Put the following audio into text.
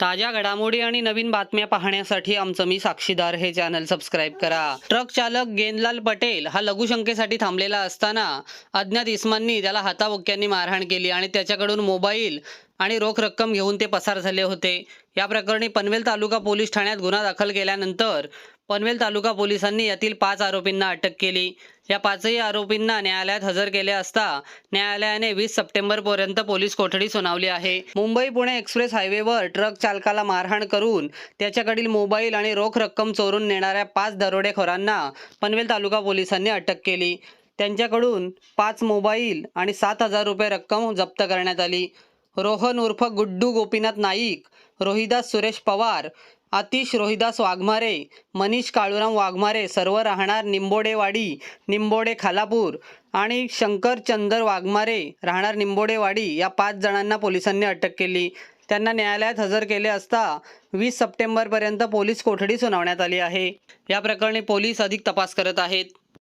ताज्या घडामोडी आणि नवीन बातम्या पाहण्यासाठी आमचं मी साक्षीदार हे चॅनल सबस्क्राईब करा. ट्रक चालक गेनलाल पटेल हा लघुशंकेसाठी थांबलेला असताना अज्ञात इस्मांनी त्याला हाताबुक्यांनी मारहाण केली आणि त्याच्याकडून मोबाईल आणि रोख रक्कम घेऊन ते पसार झाले होते. या प्रकरणी पनवेल तालुका पोलीस ठाण्यात गुन्हा दाखल केल्यानंतर पनवेल तालुका पोलिसांनी यातील पाच आरोपींना अटक केली. या पाचही आरोपींना न्यायालयात हजर केले असता न्यायालयाने वीस सप्टेंबर पर्यंत पोलीस कोठडी सुनावली आहे. मुंबई पुणे एक्सप्रेस हायवेवर ट्रक चालकाला मारहाण करून त्याच्याकडील मोबाईल आणि रोख रक्कम चोरून नेणाऱ्या पाच दरोडेखोरांना पनवेल तालुका पोलिसांनी अटक केली. त्यांच्याकडून पाच मोबाईल आणि सात हजार रुपये रक्कम जप्त करण्यात आली. रोहन उर्फ गुड्डू गोपीनाथ नाईक रोहिदास सुरेश पवार आतिश रोहिदास वाघमारे मनीष काळूराम वाघमारे सर्व राहणार निंबोडेवाडी निंबोडे खालापूर आणि शंकर चंदर वाघमारे राहणार निंबोडेवाडी. या पाच जणांना पोलिसांनी अटक केली. त्यांना न्यायालयात हजर केले असता वीस सप्टेंबरपर्यंत पोलीस कोठडी सुनावण्यात आली आहे. या प्रकरणी पोलीस अधिक तपास करत आहेत.